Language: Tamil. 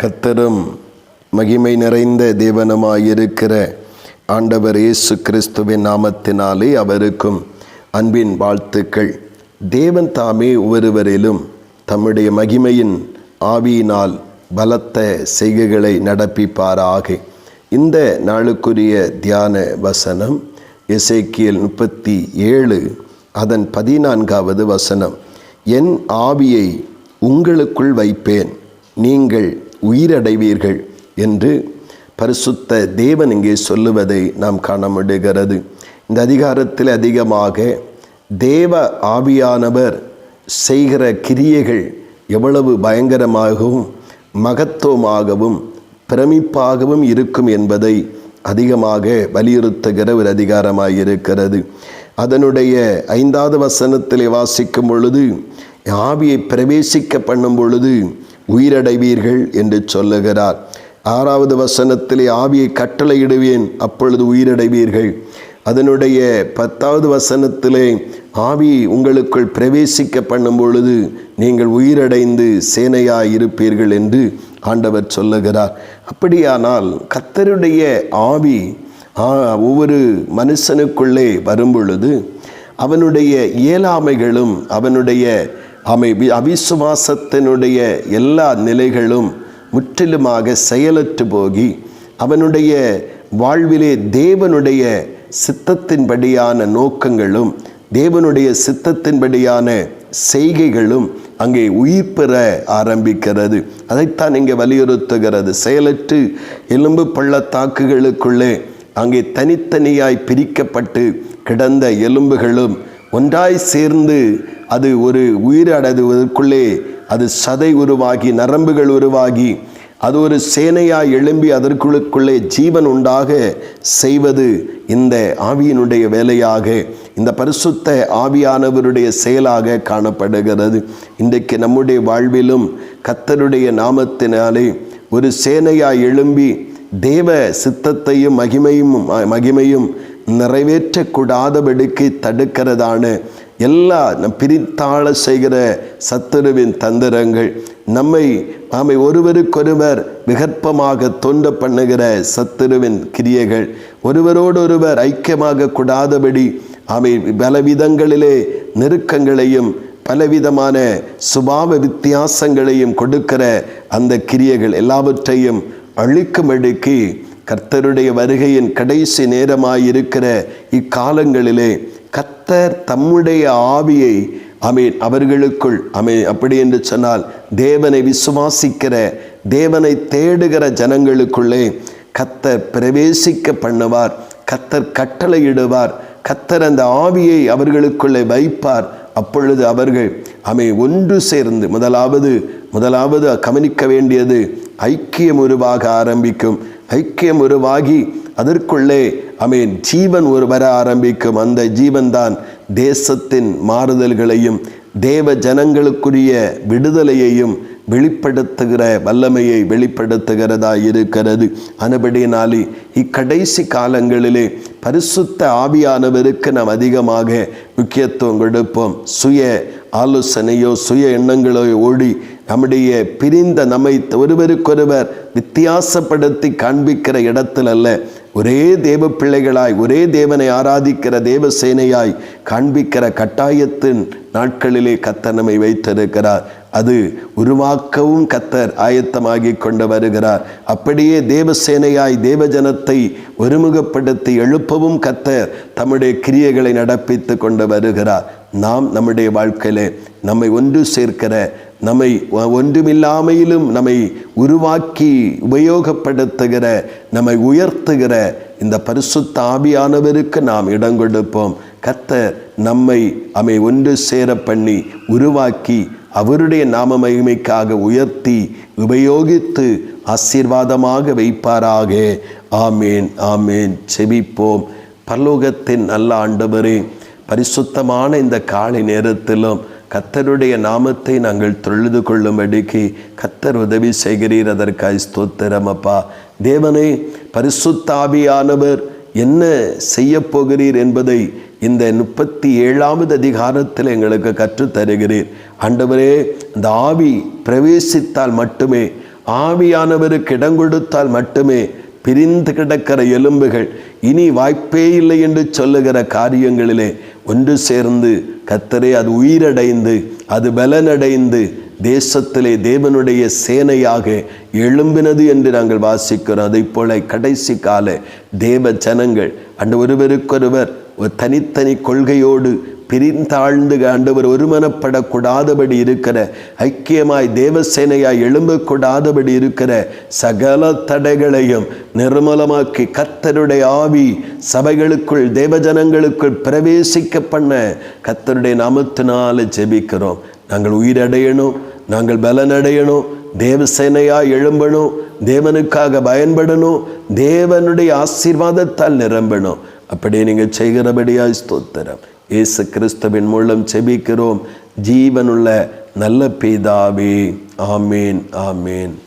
கத்தரும் மகிமை நிறைந்த தேவனமாயிருக்கிற ஆண்டவர் இயேசு கிறிஸ்துவின் நாமத்தினாலே அவருக்கும் அன்பின் வாழ்த்துக்கள். தேவன் தாமே ஒவ்வொருவரிலும் தம்முடைய மகிமையின் ஆவியினால் பலத்த செய்கைகளை நடப்பிப்பாராக. இந்த நாளுக்குரிய தியான வசனம் இசைக்கியல் முப்பத்தி ஏழு அதன் பதினான்காவது வசனம். என் ஆவியை உங்களுக்குள் வைப்பேன். நீங்கள் உயிரடைவீர்கள் என்று பரிசுத்த தேவன் இங்கே சொல்லுவதை நாம் காண முடிகிறது இந்த அதிகாரத்தில் அதிகமாக தேவ ஆவியானவர் செய்கிற கிரியைகள் எவ்வளவு பயங்கரமாகவும் மகத்துவமாகவும் பிரமிப்பாகவும் இருக்கும் என்பதை அதிகமாக வலியுறுத்துகிற ஒரு அதிகாரமாக இருக்கிறது அதனுடைய ஐந்தாவது வசனத்தில் வாசிக்கும் பொழுது ஆவியை பிரவேசிக்க பண்ணும் பொழுது உயிரடைவீர்கள் என்று சொல்லுகிறார். ஆறாவது வசனத்திலே ஆவியை கட்டளையிடுவேன் அப்பொழுது உயிரடைவீர்கள். அதனுடைய பத்தாவது வசனத்திலே ஆவி உங்களுக்குள் பிரவேசிக்க பண்ணும் பொழுது நீங்கள் உயிரடைந்து சேனையாய் இருப்பீர்கள் என்று ஆண்டவர் சொல்லுகிறார். அப்படியானால் கத்தருடைய ஆவி ஒவ்வொரு மனுஷனுக்குள்ளே வரும் பொழுது அவனுடைய இயலாமைகளும் அவனுடைய அமை அவிசுவாசத்தினுடைய எல்லா நிலைகளும் முற்றிலுமாக செயலற்று போகி அவனுடைய வாழ்விலே தேவனுடைய சித்தத்தின்படியான நோக்கங்களும் தேவனுடைய சித்தத்தின்படியான செய்கைகளும் அங்கே உயிர் பெற ஆரம்பிக்கிறது. அதைத்தான் இங்கே வலியுறுத்துகிறது. செயலற்று எலும்பு பள்ளத்தாக்குகளுக்குள்ளே அங்கே தனித்தனியாய் பிரிக்கப்பட்டு கிடந்த எலும்புகளும் ஒன்றாய் சேர்ந்து அது ஒரு உயிரடைவதற்குள்ளே அது சதை உருவாகி நரம்புகள் உருவாகி அது ஒரு சேனையாய் எழும்பி அதற்குள்ளுக்குள்ளே ஜீவன் உண்டாக செய்வது இந்த ஆவியினுடைய வேலையாக இந்த பரிசுத்த ஆவியானவருடைய செயலாக காணப்படுகிறது. இன்றைக்கு நம்முடைய வாழ்விலும் கத்தருடைய நாமத்தினாலே ஒரு சேனையாய் எழும்பி தேவ சித்தத்தையும் மகிமையும் மகிமையும் நிறைவேற்றக்கூடாதபடிக்கு தடுக்கிறதான எல்லா நம் பிரித்தாள செய்கிற சத்துருவின் தந்திரங்கள் நம்மை நம்மை ஒருவருக்கொருவர் விகற்பமாக தொண்ட பண்ணுகிற சத்துருவின் கிரியைகள் ஒருவரோடொருவர் ஐக்கியமாக கூடாதபடி அவை பலவிதங்களிலே நெருக்கங்களையும் பலவிதமான சுபாவ வித்தியாசங்களையும் கொடுக்கிற அந்த கிரியைகள் எல்லாவற்றையும் அழிக்கும்படிக்கு கர்த்தருடைய வருகையின் கடைசி நேரமாயிருக்கிற இக்காலங்களிலே கத்தர் தம்முடைய ஆவியை அமீன் அவர்களுக்குள் அமே அப்படி என்று சொன்னால் தேவனை விசுவாசிக்கிற தேவனை தேடுகிற ஜனங்களுக்குள்ளே கத்தர் பிரவேசிக்க பண்ணுவார் கத்தர் கட்டளையிடுவார் கத்தர் அந்த ஆவியை அவர்களுக்குள்ளே வைப்பார். அப்பொழுது அவர்கள் அமை ஒன்று சேர்ந்து முதலாவது முதலாவது கவனிக்க வேண்டியது ஐக்கியம் உருவாக ஆரம்பிக்கும். ஐக்கியம் உருவாகி அதற்குள்ளே அமீன். ஜீவன் ஒரு வர ஆரம்பிக்கும் அந்த ஜீவன்தான் தேசத்தின் மாறுதல்களையும் தேவ ஜனங்களுக்குரிய விடுதலையையும் வெளிப்படுத்துகிற வல்லமையை வெளிப்படுத்துகிறதா இருக்கிறது. அனுபடியினாலே இக்கடைசி காலங்களிலே பரிசுத்த ஆவியானவருக்கு நாம் அதிகமாக முக்கியத்துவம் கொடுப்போம். சுய ஆலோசனையோ சுய எண்ணங்களோ ஓடி நம்முடைய பிரிந்த நம்மை ஒருவருக்கொருவர் வித்தியாசப்படுத்தி காண்பிக்கிற இடத்தில் அல்ல. ஒரே தேவ பிள்ளைகளாய் ஒரே தேவனை ஆராதிக்கிற தேவ சேனையாய் காண்பிக்கிற கட்டாயத்தின் நாட்களிலே கத்தர் நம்மை வைத்திருக்கிறார். அது உருவாக்கவும் கத்தர் ஆயத்தமாகி கொண்டு வருகிறார். அப்படியே தேவசேனையாய் தேவஜனத்தை ஒருமுகப்படுத்தி எழுப்பவும் கத்தர் தம்முடைய கிரியைகளை நடப்பித்து கொண்டு வருகிறார். நாம் நம்முடைய வாழ்க்கையிலே நம்மை ஒன்று சேர்க்கிற நம்மை ஒன்றுமில்லாமையிலும் நம்மை உருவாக்கி உபயோகப்படுத்துகிற நம்மை உயர்த்துகிற இந்த பரிசுத்த ஆவியானவருக்கு நாம் இடம் கொடுப்போம். கத்தர் நம்மை அமை ஒன்று சேர பண்ணி உருவாக்கி அவருடைய நாம மகிமைக்காக உயர்த்தி உபயோகித்து ஆசீர்வாதமாக வைப்பாராக. ஆமேன் ஆமேன். செபிப்போம். பல்லோகத்தின் நல்ல ஆண்டவரே பரிசுத்தமான இந்த காலை நேரத்திலும் கத்தருடைய நாமத்தை நாங்கள் தொழுது கொள்ளும்படிக்கு கத்தர் உதவி செய்கிறீர். அதற்காய் ஸ்தோத்திரம் அப்பா. தேவனே பரிசுத்தாபியானவர் என்ன செய்ய போகிறீர் என்பதை இந்த முப்பத்தி ஏழாவது அதிகாரத்தில் எங்களுக்கு கற்றுத்தருகிறீர் ஆண்டவரே இந்த ஆவி பிரவேசித்தால் மட்டுமே ஆவியானவருக்கு இடம் கொடுத்தால் மட்டுமே பிரிந்து கிடக்கிற எலும்புகள் இனி வாய்ப்பே இல்லை என்று சொல்லுகிற காரியங்களிலே ஒன்று சேர்ந்து கத்தரே அது உயிரடைந்து அது பலனடைந்து தேசத்திலே தேவனுடைய சேனையாக எழும்பினது என்று நாங்கள் வாசிக்கிறோம். அதை போல கடைசி கால தேவ ஜனங்கள் அந்த ஒருவருக்கொருவர் ஒரு தனித்தனி கொள்கையோடு பிரிந்தாழ்ந்து ஆண்டவர் ஒருமனப்படக்கூடாதபடி இருக்கிற ஐக்கியமாய் தேவசேனையாய் எழும்பக்கூடாதபடி இருக்கிற சகல தடைகளையும் நிர்மலமாக்கி கத்தருடைய ஆவி சபைகளுக்குள் தேவஜனங்களுக்குள் பிரவேசிக்க பண்ண கத்தருடைய நாமத்தினால ஜெபிக்கிறோம். நாங்கள் உயிரடையணும் நாங்கள் பலனடையணும் தேவசேனையாக எழும்பணும் தேவனுக்காக பயன்படணும் தேவனுடைய ஆசீர்வாதத்தால் நிரம்பணும். அப்படியே நீங்கள் செய்கிறபடியாய் ஸ்தோத்திரம். இயேசு கிறிஸ்துவின் மூலம் செபிக்கிறோம். ஜீவனுள்ள நல்ல பிதாவே. ஆமேன் ஆமேன்.